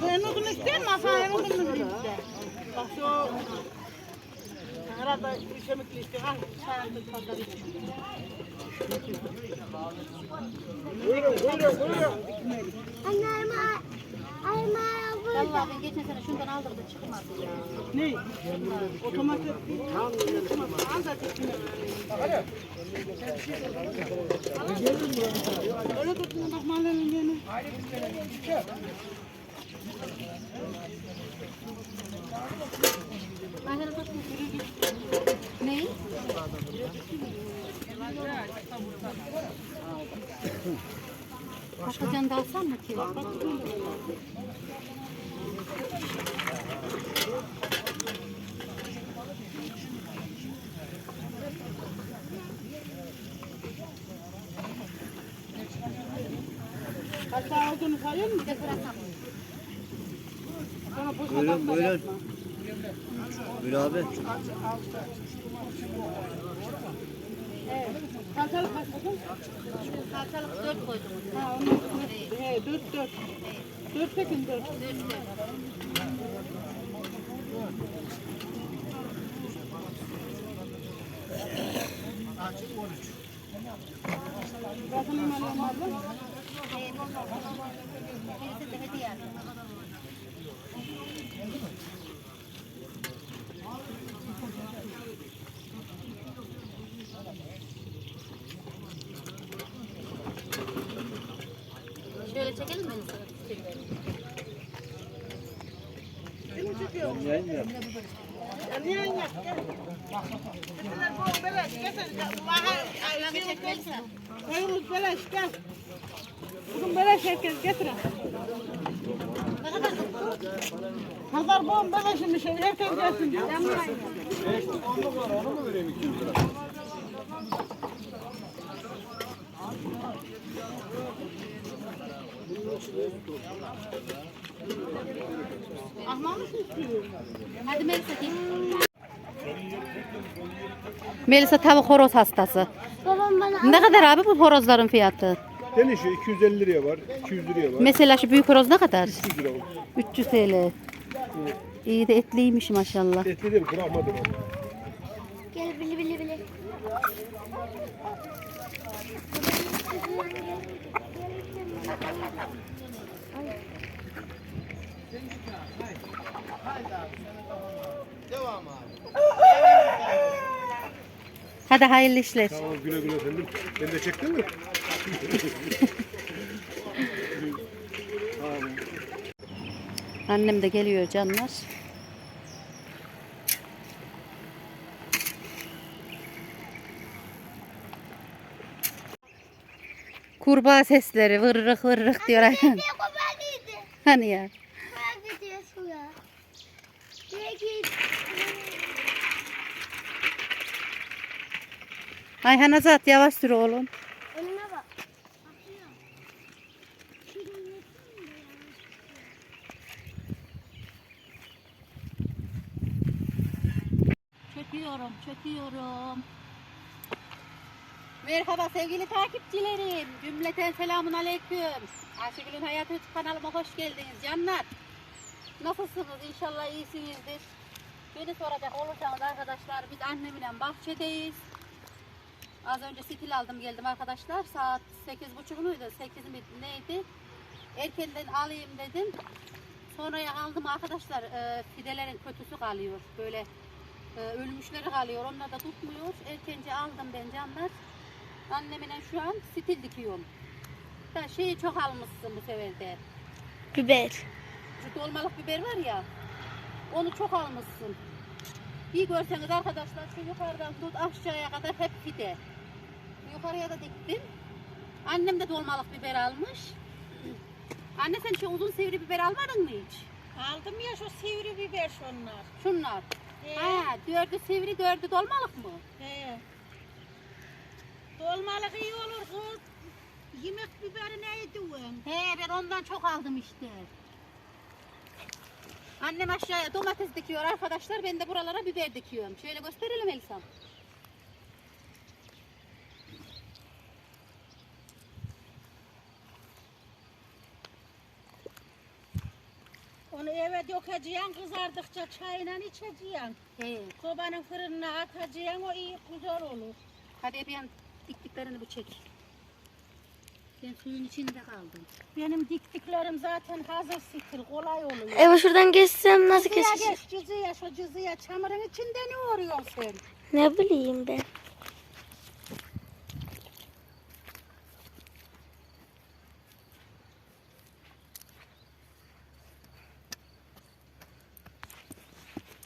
Sen odun ister mi? Hasan odun mu ister? Bak şu Herhalde işemikli ister. Al tut fazla bir şey. Anne ayma ayma bu. Vallahi ben geçen sene şundan aldım da çıkmadı ya. Ne? Otomatik. Al da tekine. Öyle tutun bak mahallenin yeni. Ben sana tuttum. Ne? Patlıcan da alsam mı ki? Tane olduğunu sayıyor musun? Bir de bırakalım. Buyurun buyurun. Buyur abi. Evet. Salçalık kaç bakın? Salçalık dört koydum. Ha onu. He dört dört. Dört tekin dört. Dört dört. Bakın hemen olmaz mı? Birisi de hediye Ben yayın mı yaptım? Ya niye yak? Bunlar bu beleş. Getir. Ayranı çekmeliyse. Koyumuz beleş gel. Bugün beleş herkes getirin. Ne kadar tuttu? Pazar bom beleşmiş. Herkes gelsin. Ahmak mı istiyor? Hadi Melisa gel. Melisa tavuk horoz hastası. Babam bana Ne kadar abi bu horozların fiyatı? Değişiyor. 250 liraya var, 200 liraya var, Mesela şu büyük horoz ne kadar? 300 lira var. 300 TL. İyi de etliymiş maşallah. Etli değil, bırakmadım. gel bili bili bili. Hadi hayırlı işler. Tamam güle güle efendim. Ben de çektin mi? Annem de geliyor canlar. Kurbağa sesleri vırrık vırrık diyor. Hani ya. Nerede diye suya. Peki. Ayhan Azat yavaş sür oğlum. Önüne bak. Çöküyorum, çöküyorum. Merhaba sevgili takipçilerim. Cümleten selamun aleyküm. Ayşegül'ün Hayatı YouTube kanalıma hoş geldiniz canlar. Nasılsınız? İnşallah iyisinizdir. Beni soracak olursanız arkadaşlar biz annemle bahçedeyiz. Az önce stil aldım geldim arkadaşlar. Saat 8.30 muydu? 8 mi neydi? Erkenden alayım dedim. Sonraya aldım arkadaşlar. E, fidelerin kötüsü kalıyor. Böyle e, ölmüşleri kalıyor. Onlar da tutmuyor. Erkence aldım ben canlar. Annemine şu an stil dikiyorum. Da şeyi çok almışsın bu sefer de. Biber. Şu dolmalık biber var ya. Onu çok almışsın. Bir görseniz arkadaşlar şu yukarıdan tut aşağıya kadar hep fide. Yukarıya da diktim. Annem de dolmalık biber almış. Anne sen şu uzun sivri biber almadın mı hiç? Aldım ya şu sivri biber şunlar. Şunlar. He. Ha, dördü sivri, dördü dolmalık mı? He. Dolmalık iyi olur kız. Yemek biberi neydi o? He, ben ondan çok aldım işte. Annem aşağıya domates dikiyor arkadaşlar. Ben de buralara biber dikiyorum. Şöyle gösterelim Elisam. Onu eve dökeceksin kızardıkça çayla içeceksin. He. Sobanın fırınına atacaksın o iyi güzel olur. Hadi bir an diktiklerini bir çek. Ben suyun içinde kaldım. Benim diktiklerim zaten hazır stil kolay oluyor. Eve şuradan geçsem nasıl Cızıya geçeceğim? geç cızıya şu cızıya çamurun içinde ne uğruyorsun sen? Ne bileyim ben.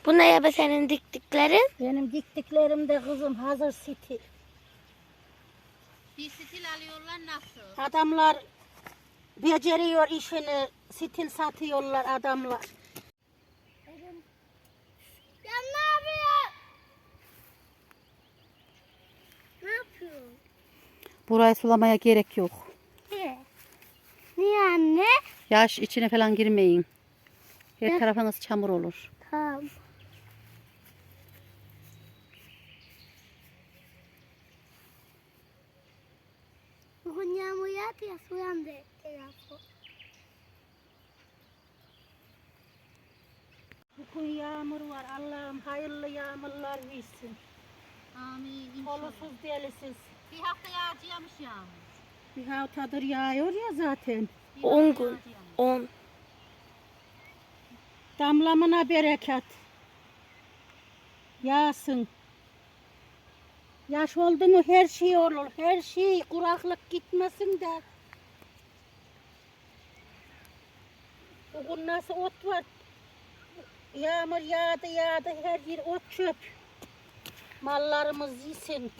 Bu ne ya be senin diktiklerin? Benim diktiklerim de kızım hazır stil. Bir stil alıyorlar nasıl? Adamlar beceriyor işini, stil satıyorlar adamlar. Ya ne yapıyor? Ne yapıyor? Burayı sulamaya gerek yok. Niye? Niye anne? Yaş içine falan girmeyin. Her tarafınız çamur olur. Tamam. Bugün yağdı ya suyandı telefon. Bugün yağmur var. Allah'ım hayırlı yağmurlar versin. Amin Kolusuz delisiz. Bir hafta yağacakmış yağmur. Bir haftadır yağıyor ya zaten. 10 gün. 10. Damlamına bereket. Yağsın. Yaş oldu mu her şey olur. Her şey kuraklık gitmesin de. Bugün nasıl ot var? Yağmur yağdı yağdı her yer ot çöp. Mallarımız yesin.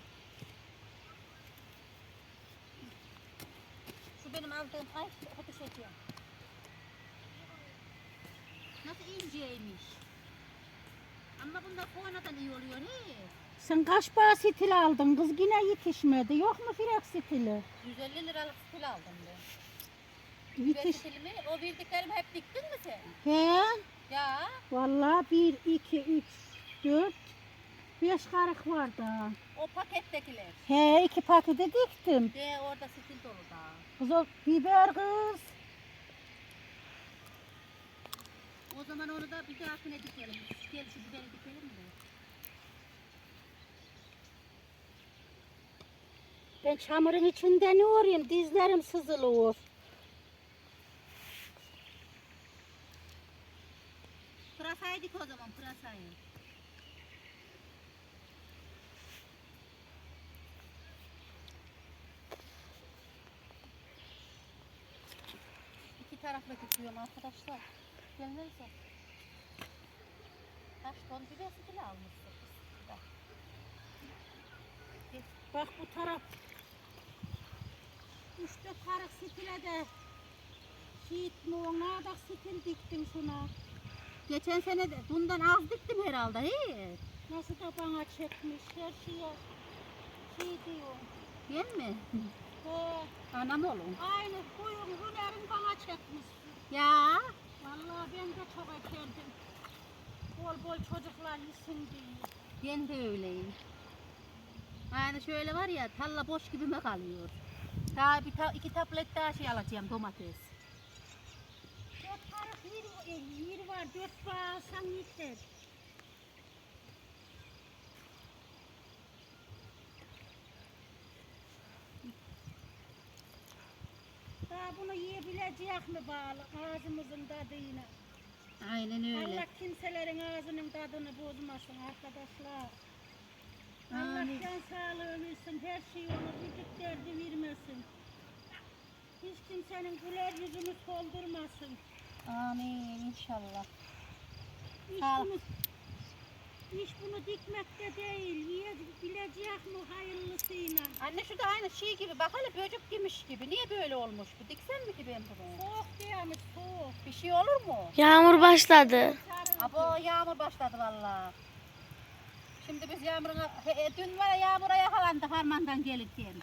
Şu benim aldığım ay hadi çekiyorum. Nasıl inceymiş. Ama bunlar sonradan iyi oluyor he. Sen kaç bağ stil aldın kız yine yetişmedi. Yok mu frek stili? 150 liralık stil aldım ben. Yetiş. Stilimi, o bildiklerimi hep diktin mi sen? He? Ya. Vallahi bir, iki, üç, dört, beş karık var daha. O pakettekiler. He iki paketi diktim. De orada stil dolu daha. Kız o biber kız. O zaman onu da bir dahakine dikelim. Gel şu biberi dikelim mi? Ben çamurun içinde ne orayım? Dizlerim sızılıyor. Pırasayı dik o zaman pırasayı. İki tarafla dikiyorum arkadaşlar. Gelmezse. Kaç ton biber stili almışsın. Bak bu taraf. Üç dört karık stile de. Şiit mi ona da stil diktim şuna. Geçen sene de bundan az diktim herhalde. He. Nasıl da bana çekmiş her şeye. Şey diyor. Değil mi? He, Anam olun. aynı koyun hünerin bana çekmiş. Ya. Vallahi ben de çok ekerdim. Bol bol çocuklar yesin diye. Ben de öyleyim. Yani şöyle var ya talla boş gibi mi kalıyor? Daha bir ta- iki tablet daha şey alacağım domates. Dört yer, e, yer var, dört bağ alsan yeter. Daha bunu yiyebilecek mi bağlı ağzımızın tadıyla? Aynen öyle. Allah kimselerin ağzının tadını bozmasın arkadaşlar. Allah Amin. can sağlığı versin, her şey olur, vücut derdi vermesin. Hiç kimsenin güler yüzünü soldurmasın. Amin inşallah. İş Sağ ol. bunu, iş bunu dikmekte değil, yiyebilecek mi hayırlısıyla? Anne şu da aynı şey gibi bak hele böcek yemiş gibi. Niye böyle olmuş bu? Diksen mi ki ben bunu? Soğuk diyormuş, soğuk. Bir şey olur mu? Yağmur başladı. Abo yağmur başladı valla. Şimdi biz yağmuruna, he, he, dün var ya yağmura yakalandık harmandan gelirken.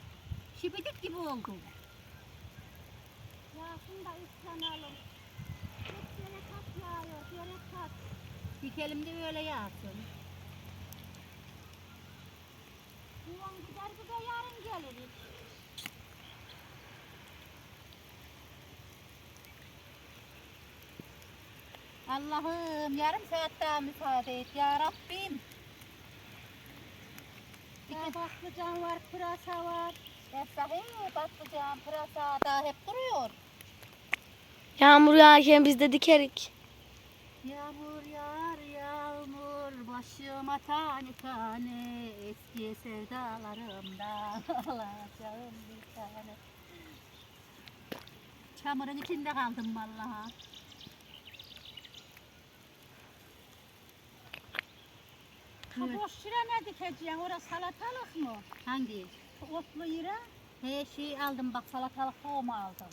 Şipidik gibi oldu. Yağsın da ıslanalım. Hep yere kat yağıyor, yere kat. Dikelim de öyle yağsın. Yuvan gider bir de yarın geliriz. Allah'ım yarım saat daha müsaade et ya Rabbim. Patlıcan var, pırasa var. Ya sahi patlıcan, pırasa da hep duruyor. Yağmur yağarken biz de dikerik. Yağmur yağar yağmur başıma tane tane eski sevdalarımdan alacağım bir tane. Çamurun içinde kaldım vallahi. Kaboş şire ne dikeceksin? Orası salatalık mı? Hangi? Otlu yere. He şey aldım bak salatalık tohumu aldım.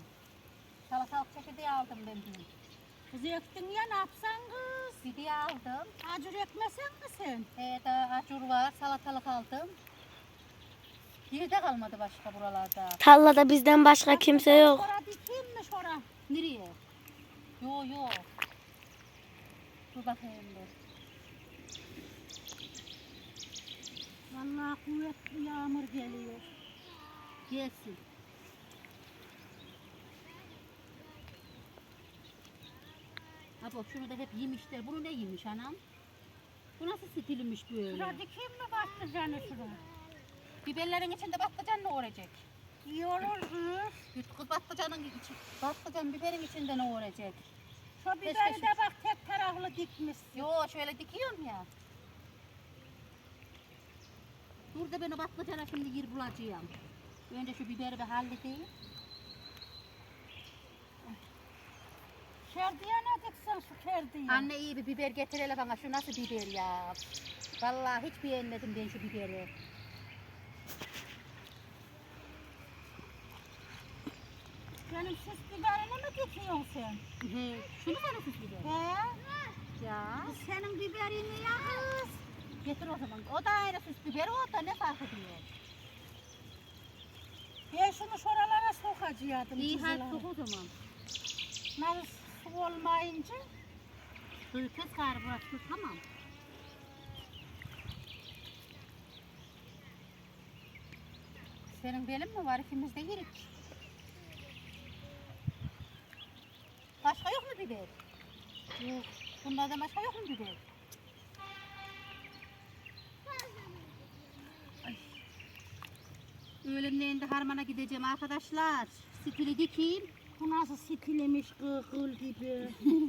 Salatalık çekirdeği aldım ben dün. Kız ektin ya ne yapsan kız? Bir diye aldım. Acur ekmesen mi sen? He daha acur var salatalık aldım. Bir de kalmadı başka buralarda. Tarlada bizden başka kimse yok. Şora dikeyim mi şora? Nereye? Yo yo. Dur bakayım dur. Vallahi kuvvetli yağmur geliyor. Gelsin. Abo şunu da hep yemişler. Bunu ne yemiş anam? Bu nasıl stilmiş böyle? Şura dikeyim mi patlıcanı şura? Biberlerin içinde patlıcan ne olacak? İyi olur kız. Patlıcanın içi, patlıcan biberin içinde ne olacak? Şu biberi de bak tek taraflı dikmişsin. Yo şöyle dikiyorum ya. Dur da ben o patlıcana şimdi yer bulacağım. Önce şu biberi bir halledeyim. Şerdiye ne diksen şu şerdiye? Anne iyi bir biber getir hele bana. Şu nasıl biber ya? Vallahi hiç beğenmedim ben şu biberi. Benim süs biberini mi dikiyorsun sen? He, şunu mu nasıl biber? He? Ya. Senin biberini ya kız. Getir o zaman. O da ayrı süs biberi o da ne fark ediyor? Ben şunu şuralara sokacaktım. İyi hadi kuzulara. sok o zaman. Nasıl su olmayınca Suyu kes gayrı burası tamam. Senin belin mi var? İkimiz de yerik. Başka yok mu biber? Yok. Bunlardan başka yok mu biber? Ay. Öğlenleyin de harmana gideceğim arkadaşlar. Stili dikeyim. bu nasıl stilmiş kıl gibi.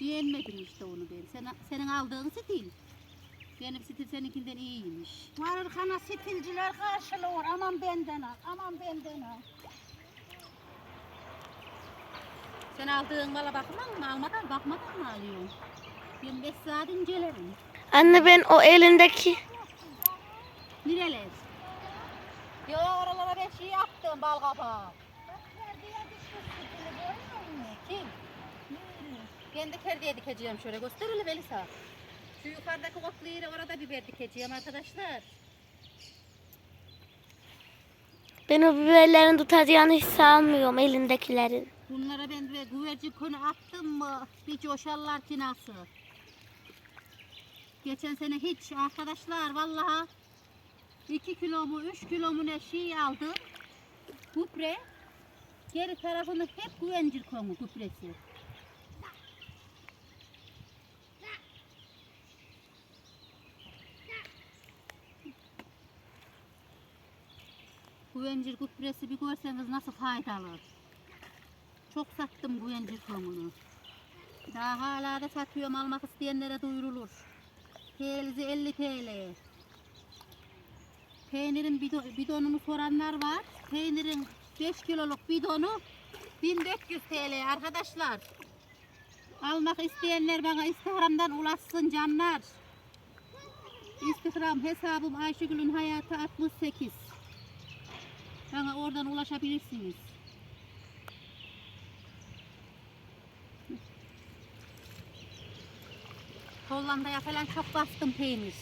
Beğenmedim işte onu ben. Sen, senin aldığın stil. Benim stil seninkinden iyiymiş. Varırkana stilciler karşılıyor. Aman benden al. Aman benden al. Sen aldığın mala bakman mı? Almadan bakmadan mı alıyorsun? Ben beş saat incelerim. Anne ben o elindeki Nereler? Yo oralara ben şey yaptım bal kabağı. Kim? Ben de kerdiye dikeceğim şöyle. Göster hele Melisa. Şu yukarıdaki otlu yere orada biber dikeceğim arkadaşlar. ben o biberlerin tutacağını hiç sanmıyorum elindekilerin. Bunlara ben de güvercin konu attım mı bir coşarlar ki nasıl. Geçen sene hiç arkadaşlar vallahi 2 kilo mu 3 kilo mu ne şey aldım. Gübre. Geri tarafını hep güvencil konu gübresi. Güvencil gübresi bir görseniz nasıl faydalı. Çok sattım bu yancı komunu. Daha hala da satıyorum almak isteyenlere duyurulur. Teylizi 50 TL. Peynirin bido- bidonunu soranlar var. Peynirin 5 kiloluk bidonu 1400 TL arkadaşlar. Almak isteyenler bana Instagram'dan ulaşsın canlar. Instagram hesabım Ayşegül'ün hayatı 68. Bana oradan ulaşabilirsiniz. Hollanda'ya falan çok bastım peynir.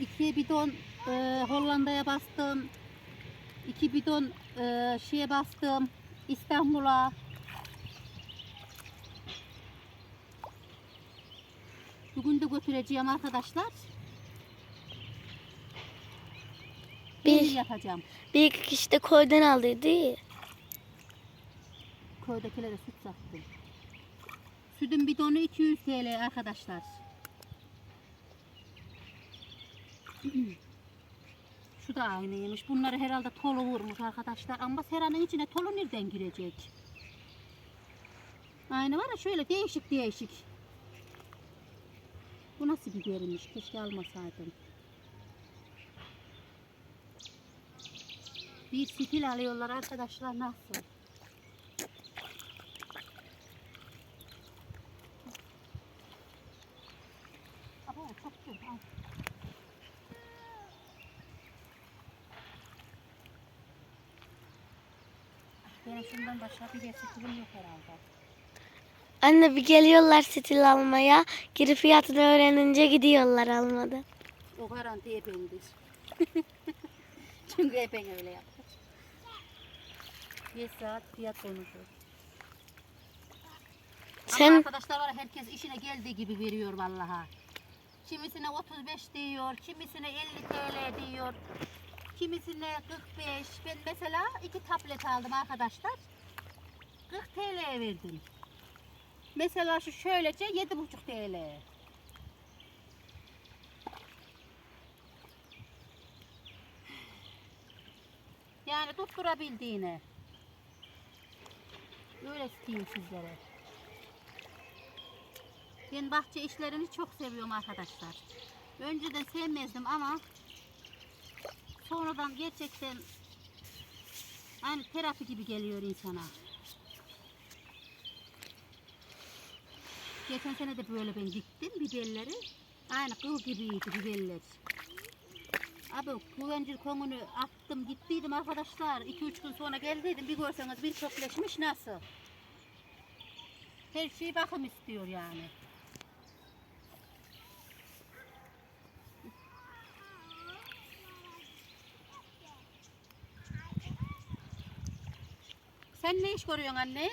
İki bidon e, Hollanda'ya bastım. İki bidon e, şeye bastım. İstanbul'a. Bugün de götüreceğim arkadaşlar. Bir, yapacağım. bir iki kişi de koydan aldıydı. Köydekilere süt sattım. Sütün bidonu 200 TL arkadaşlar. Şu da aynıymış. Bunları herhalde tolu vurmuş arkadaşlar. Ama seranın içine tolu nereden girecek? Aynı var ya şöyle değişik değişik. Bu nasıl bibermiş? Keşke almasaydım. Bir stil alıyorlar arkadaşlar nasıl? Abo çok güzel. Al. Benim şundan başka bir gerçekliğim yok herhalde. Anne bir geliyorlar stil almaya. Geri fiyatını öğrenince gidiyorlar almadan. O garanti ebendir. Çünkü eben öyle yapar. Bir saat fiyat konuşur. Ama Sen arkadaşlar var herkes işine geldiği gibi veriyor vallaha. Kimisine 35 diyor, kimisine 50 TL diyor, kimisine 45. Ben mesela iki tablet aldım arkadaşlar. 40 TL verdim. Mesela şu şöylece 7,5 TL. Yani tutturabildiğine. Öyle isteyeyim sizlere. Ben bahçe işlerini çok seviyorum arkadaşlar. Önceden sevmezdim ama sonradan gerçekten aynı terapi gibi geliyor insana. Geçen sene de böyle ben diktim biberleri. Aynı kıl gibiydi biberler. Abi güvencil konunu attım gittiydim arkadaşlar. 2-3 gün sonra geldiydim bir görseniz bir çöpleşmiş nasıl. Her şey bakım istiyor yani. Sen ne iş görüyorsun anne?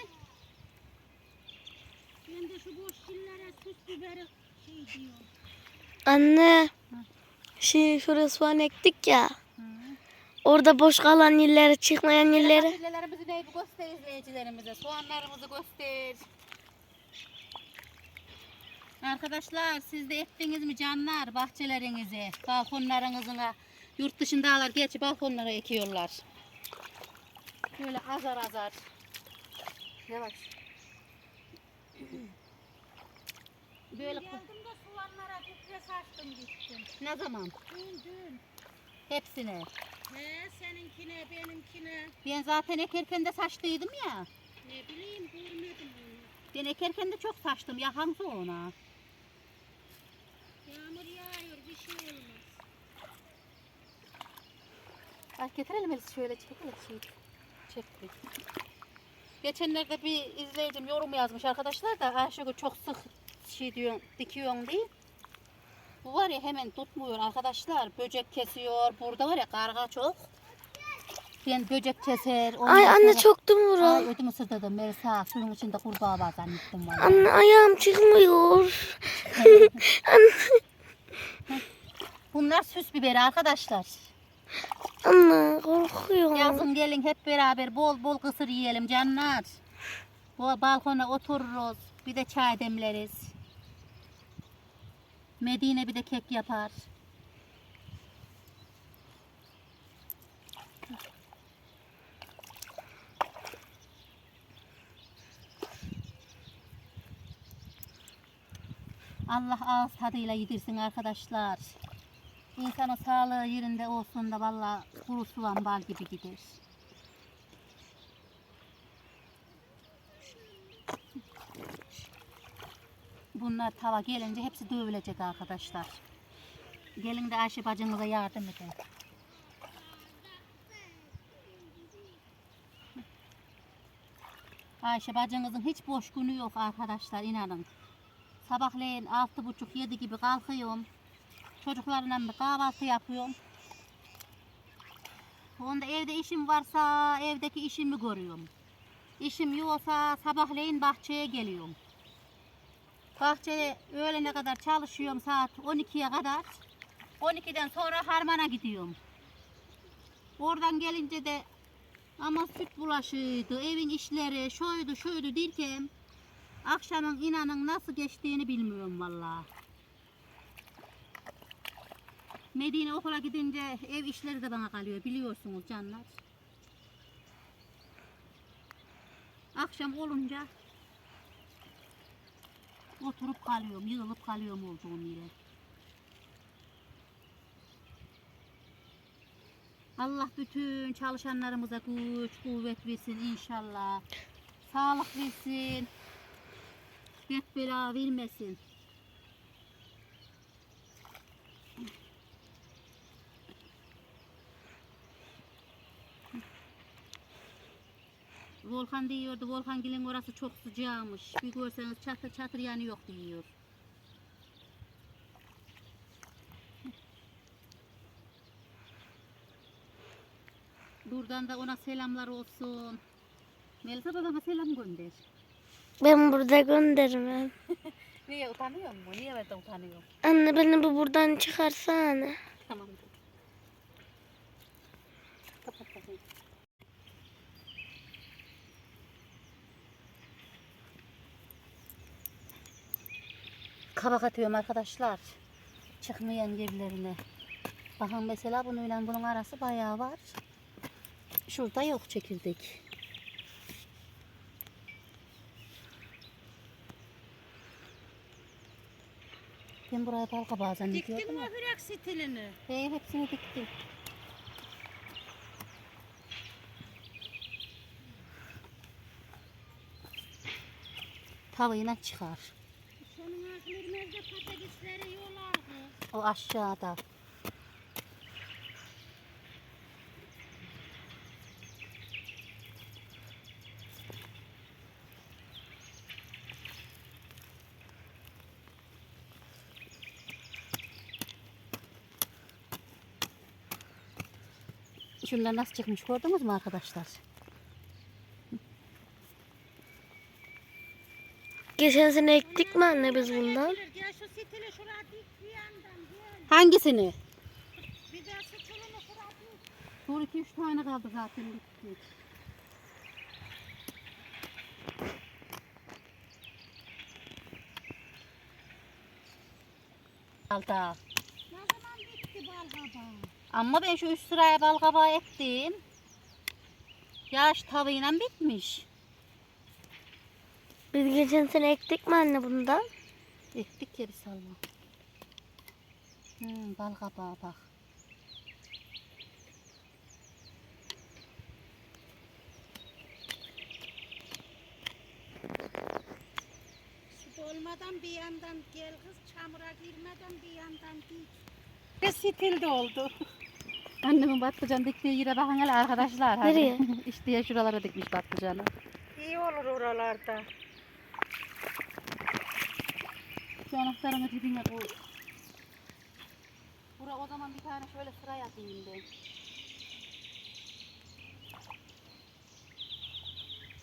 Ben de şu boş şillere süs biberi şey diyor. anne şey şuraya soğan ektik ya. Orada boş kalan yerlere çıkmayan yerlere. Fasulyelerimizi ne bir göster izleyicilerimize. Soğanlarımızı göster. Arkadaşlar siz de ettiniz mi canlar bahçelerinize, balkonlarınızına, yurt dışındalar gerçi balkonlara ekiyorlar. Böyle azar azar. Yavaş. Böyle ku- Geldim de soğanlara gübre saçtım gittim. ne zaman? Dün dün. Hepsine. He seninkine benimkine. Ben zaten ekerken de saçtıydım ya. Ne bileyim görmedim bunu. Ben ekerken de çok saçtım. Ya hangisi ona? Yağmur yağıyor bir şey olmaz. Ay getirelim Elif şöyle çekelim. Çektik. Geçenlerde bir izleyicim yorum yazmış arkadaşlar da Ayşegül çok sık şey diyor dikiyorsun diye. Bu var ya hemen tutmuyor arkadaşlar. Böcek kesiyor. Burada var ya karga çok. Ben böcek keser. Ay anne sonra- çok Ay dumura. ödümü sırtladım. Melisa suyun içinde kurbağa var zannettim valla. Anne ayağım çıkmıyor. Bunlar süs biberi arkadaşlar. Anne korkuyorum. Yazın gelin hep beraber bol bol kısır yiyelim canlar. Bu balkona otururuz. Bir de çay demleriz. Medine bir de kek yapar. Allah ağız tadıyla yedirsin arkadaşlar. İnsanın sağlığı yerinde olsun da valla kuru soğan bal gibi gider. Bunlar tava gelince hepsi dövülecek arkadaşlar. Gelin de Ayşe bacınıza yardım edin. Ayşe bacınızın hiç boş günü yok arkadaşlar inanın. Sabahleyin altı buçuk yedi gibi kalkıyorum. Çocuklarla bir kahvaltı yapıyorum. Onda evde işim varsa evdeki işimi görüyorum. İşim yoksa sabahleyin bahçeye geliyorum. Bahçede öğlene kadar çalışıyorum saat 12'ye kadar. 12'den sonra harmana gidiyorum. Oradan gelince de ama süt bulaşıydı, evin işleri, şuydu şuydu derken Akşamın inanın nasıl geçtiğini bilmiyorum vallahi. Medine okula gidince ev işleri de bana kalıyor biliyorsunuz canlar. Akşam olunca oturup kalıyorum, yığılıp kalıyorum olduğum yere. Allah bütün çalışanlarımıza güç, kuvvet versin inşallah. Sağlık versin. Dert bela vermesin. Volkan diyordu, Volkan Gil'in orası çok sıcağmış. Bir görseniz çatır çatır yanıyor diyor. Buradan da ona selamlar olsun. Melisa babama selam gönder. Ben burada göndermem. Niye utanıyor mu? Niye ben de utanıyorum? Anne beni bu buradan çıkarsana. Tamam. Kabak atıyorum arkadaşlar. Çıkmayan yerlerine. Bakın mesela bununla bunun arası bayağı var. Şurada yok çekirdek. Ben buraya bal kabağı zannediyordum. Diktin mi hürek stilini? He, hepsini diktim. Tavayla çıkar. O aşağıda. Şunlar nasıl çıkmış gördünüz mü arkadaşlar? Geçen sene ektik mi anne biz bundan? Gel şu stili şuraya dik bir yandan gel. Hangisini? Bir de şuraya dik. Dur iki üç tane kaldı zaten bitti. Alda. Ne zaman bitti bal kabağı? Ama ben şu üst sıraya bal kabağı ektim. Yaş tavıyla bitmiş. Biz geçen sene ektik mi anne bundan? Ektik ya bir salma. Hmm, bal kabağı bak. Su dolmadan bir yandan gel kız çamura girmeden bir yandan dik. Ve stil oldu. Annemin patlıcan diktiği yere bakın hele arkadaşlar. hadi. Nereye? işte şuralara dikmiş patlıcanı. İyi olur oralarda. Şu anahtarımı dibine koy. Bura o zaman bir tane şöyle sıra yapayım ben.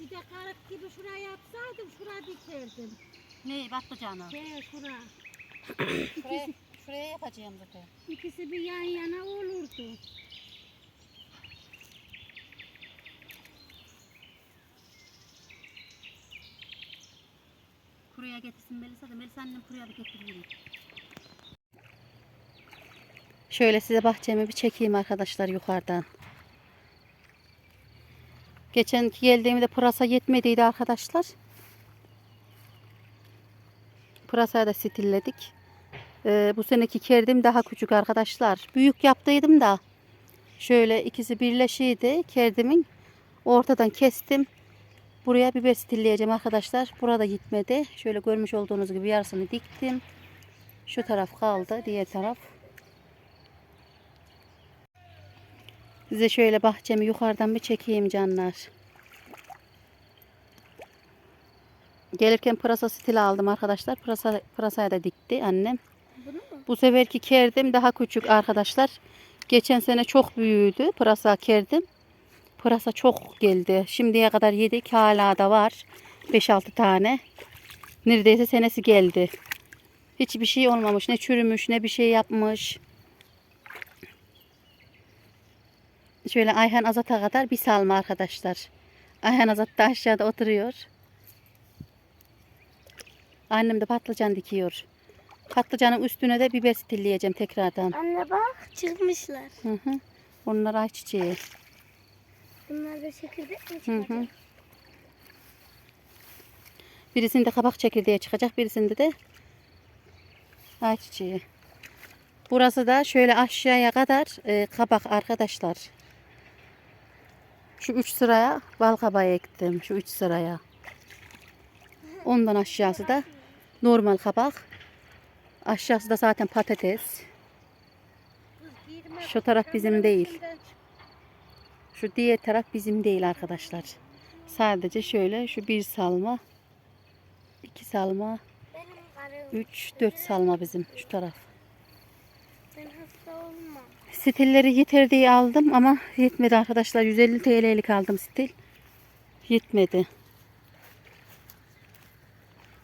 Bir de karık gibi şuraya yapsaydım şuraya dikerdim. Ne patlıcanı? He şura. Şuraya, şuraya yapacağım zaten. İkisi bir yan yana olurdu. Kuruya getirsin Melisa da Melisa annem kuruya bir getireyim. Şöyle size bahçemi bir çekeyim arkadaşlar yukarıdan. Geçen geldiğimde pırasa yetmediydi arkadaşlar. Pırasayı da stilledik. Ee, bu seneki kerdim daha küçük arkadaşlar. Büyük yaptıydım da. Şöyle ikisi birleşiydi kerdimin. Ortadan kestim. Buraya biber stilleyeceğim arkadaşlar. Burada gitmedi. Şöyle görmüş olduğunuz gibi yarısını diktim. Şu taraf kaldı. Diğer taraf. Size şöyle bahçemi yukarıdan bir çekeyim canlar. Gelirken pırasa stil aldım arkadaşlar. Pırasa, pırasaya da dikti annem. Bu seferki kerdim daha küçük arkadaşlar. Geçen sene çok büyüdü pırasa kerdim. Pırasa çok geldi. Şimdiye kadar yedik. Hala da var. 5-6 tane. Neredeyse senesi geldi. Hiçbir şey olmamış. Ne çürümüş ne bir şey yapmış. Şöyle Ayhan Azat'a kadar bir salma arkadaşlar. Ayhan Azat da aşağıda oturuyor. Annem de patlıcan dikiyor. Patlıcanın üstüne de biber stilleyeceğim tekrardan. Anne bak çıkmışlar. Hı hı. Onlar ayçiçeği. Bunlar da çekirdek mi Hı çıkacak? hı. Birisinde kabak çekirdeği çıkacak, birisinde de ayçiçeği. Burası da şöyle aşağıya kadar e, kabak arkadaşlar. Şu üç sıraya bal kabağı ektim. Şu üç sıraya. Ondan aşağısı da normal kabak. Aşağısı da zaten patates. Şu taraf bizim değil. Şu diğer taraf bizim değil arkadaşlar. Sadece şöyle şu bir salma, iki salma, üç, dört salma bizim şu taraf. Stilleri yeter diye aldım ama yetmedi arkadaşlar. 150 TL'lik aldım stil. Yetmedi.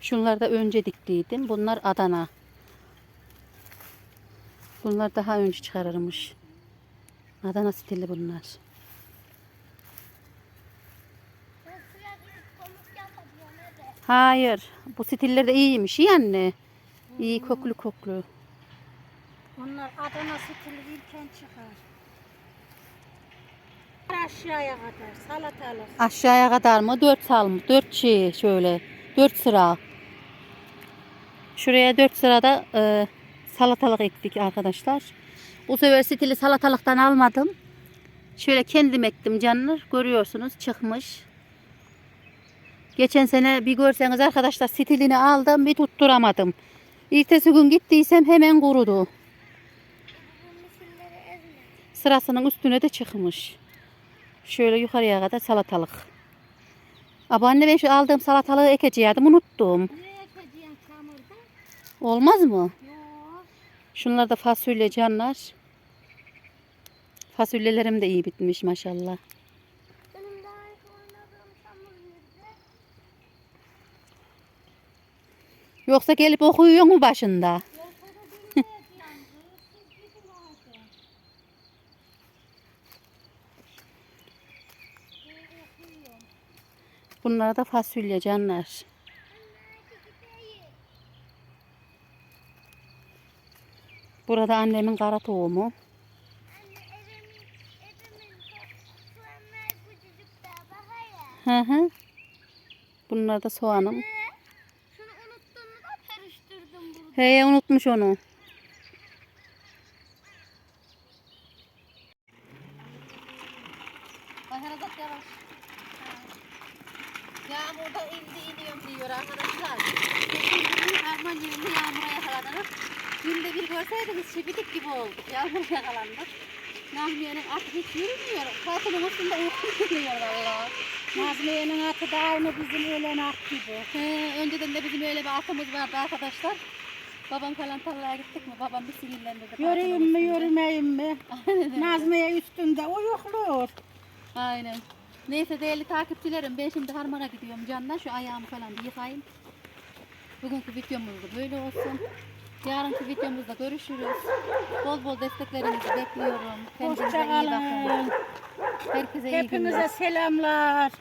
Şunlar da önce diktiydim. Bunlar Adana. Bunlar daha önce çıkarırmış. Adana stili bunlar. Hayır. Bu stiller de iyiymiş. İyi anne. İyi koklu koklu. Onlar Adana stili virken çıkar. Aşağıya kadar salatalık. Aşağıya kadar mı? Dört salm, dört şey şöyle. Dört sıra. Şuraya dört sırada e, salatalık ektik arkadaşlar. Bu sefer stili salatalıktan almadım. Şöyle kendim ektim canlar. Görüyorsunuz çıkmış. Geçen sene bir görseniz arkadaşlar stilini aldım bir tutturamadım. İltesi gün gittiysem hemen kurudu. Sırasının üstüne de çıkmış. Şöyle yukarıya kadar salatalık. Ama anne ben şu aldığım salatalığı ekeceğim unuttum. Nereye ekeceğim çamurda? Olmaz mı? Yok. Şunlar da fasulye canlar. Fasulyelerim de iyi bitmiş maşallah. Benim daha ilk oynadığım çamur nerede? Yoksa gelip okuyuyor mu başında? Yoksa da bilmeyeceğim. Siz gidin orada. Ben okuyorum. Bunlar da fasulye canlar. Burada annemin kara tohumu. Hı hı. Bunlar da soğanım. Şunu unuttun mu da karıştırdım. He unutmuş onu. Baharat yavaş. Yağmurda indi iniyorum diyor arkadaşlar. Harman yerinde yağmura yakalanırız. Günde bir görseydiniz şebidik gibi olduk. Yağmura yakalandık. Nahmiye'nin atı hiç yürümüyor. Fatımın üstünde uyku geliyor valla. Nazmiye'nin atı da aynı bizim ölen at gibi. He, önceden de bizim öyle bir atımız vardı arkadaşlar. Babam falan tarlaya gittik mi? Babam bir sinirlendirdi. Yürüyeyim mi yürümeyeyim mi? Nazmiye üstünde uyuklur. Aynen. Neyse değerli takipçilerim ben şimdi harmana gidiyorum candan şu ayağımı falan bir yıkayayım. Bugünkü videomuz da böyle olsun. Yarınki videomuzda görüşürüz. Bol bol desteklerinizi bekliyorum. Kendinize iyi bakın. Herkese iyi günler. Hepinize selamlar.